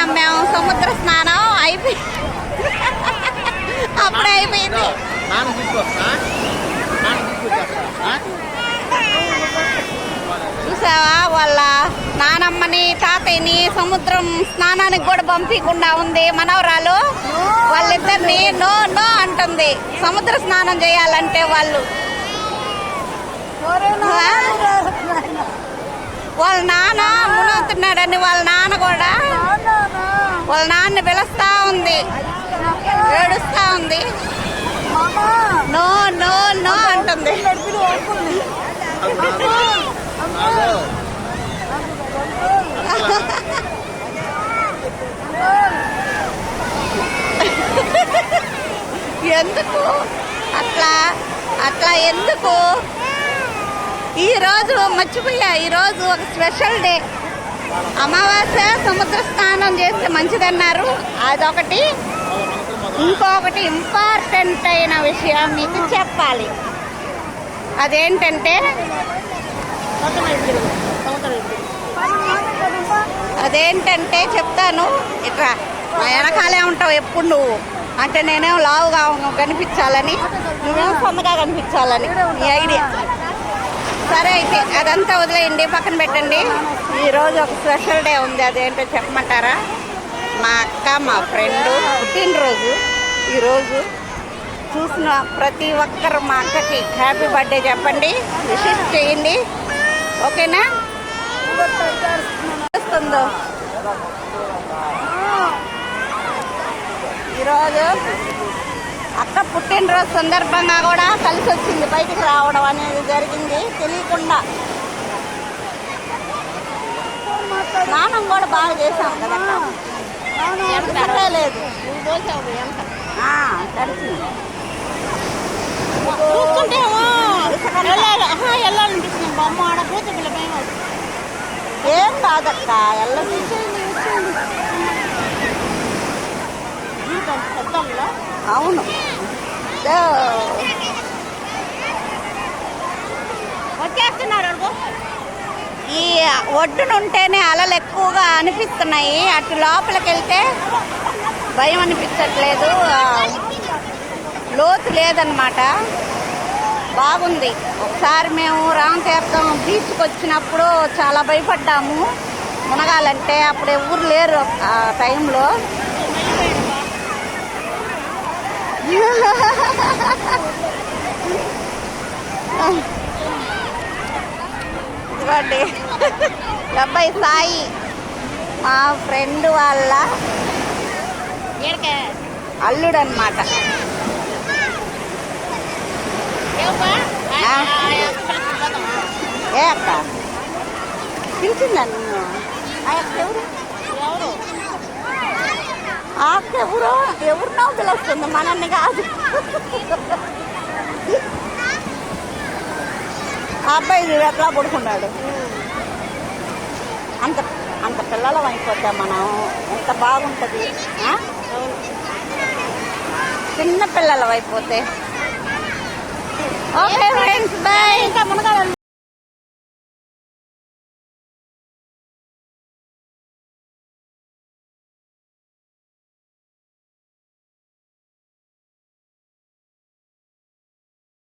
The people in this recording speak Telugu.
వెళ్ళాం మేము సముద్ర స్నానం అయిపోయి అప్పుడే అయిపోయింది. చూసావా? వాళ్ళ నానమ్మని తాతయ్యని సముద్రం స్నానానికి కూడా పంపించకుండా ఉంది మనవరాలు. వాళ్ళిద్దరిని నో నో అంటుంది. సముద్ర స్నానం చేయాలంటే వాళ్ళు? వాళ్ళ నాన్న మునుగుతున్నాడని వాళ్ళ నాన్న కూడా వాళ్ళ నాన్న పిలుస్తా ఉంది. ఏడుస్తా ఉంది. నో నో నో అంటుంది. ఎందుకు? అట్లా అట్లా ఎందుకు? ఈరోజు మర్చిపోయా ఈరోజు ఒక స్పెషల్ డే. అమావాస్య సముద్ర స్నానం చేస్తే మంచిదన్నారు. అదొకటి. ఇంకొకటి ఇంపార్టెంట్ అయిన విషయం మీకు చెప్పాలి. అదేంటంటే అదేంటంటే చెప్తాను. ఇట్లా మా వెనకాలే ఉంటావు ఎప్పుడు నువ్వు. అంటే నేనేం లావుగా కనిపించాలని? నువ్వేం సన్నగా కనిపించాలని? ఈ ఐడియా సరే అయితే అదంతా వదిలేయండి పక్కన పెట్టండి. ఈరోజు ఒక స్పెషల్ డే ఉంది అదేంటో చెప్పమంటారా? మా అక్క మా ఫ్రెండ్ పుట్టినరోజు. ఈరోజు చూసిన ప్రతి ఒక్కరు మా అక్కకి హ్యాపీ బర్త్డే చెప్పండి విషెస్ చేయండి. ఓకేనా? వస్తుందో ఈరోజు అక్క పుట్టినరోజు సందర్భంగా కూడా కలిసి వచ్చింది. బయటికి రావడం అనేది జరిగింది. తెలియకుండా స్నానం కూడా బాగా చేశాం కదా లేదు. చూస్తుంటేమో ఇసుక వెళ్ళాలనిపిస్తుంది. అమ్మ ఆడ పోతే పిల్ల భయం అవుతుంది. ఏం కాదక్క వెళ్ళదు అవును. వచ్చేస్తున్నారు ఈ ఒడ్డునుంటేనే అలలు ఎక్కువగా అనిపిస్తున్నాయి. అటు లోపలికి వెళ్తే భయం అనిపించట్లేదు. లోతు లేదనమాట బాగుంది. ఒకసారి మేము రామతీర్థం బీచ్కి వచ్చినప్పుడు చాలా భయపడ్డాము. మునగాలంటే అప్పుడు ఎవరు లేరు ఆ టైంలో. ఈ అబ్బాయి సాయి. మా ఫ్రెండ్ వాళ్ళ అల్లుడు అనమాట. ఏ అక్క? పిలిచిందా నిన్ను? ఆ అక్క ఎవరు? ఆ ఎవరు ఎవరినో పిలుస్తుంది మనల్ని కాదు. ఆ అబ్బాయి ఎట్లా పడుకున్నాడు? అంత అంత పిల్లలం అయిపోతాం మనం ఎంత బాగుంటుంది చిన్న పిల్లలం అయిపోతే. Okay friends bye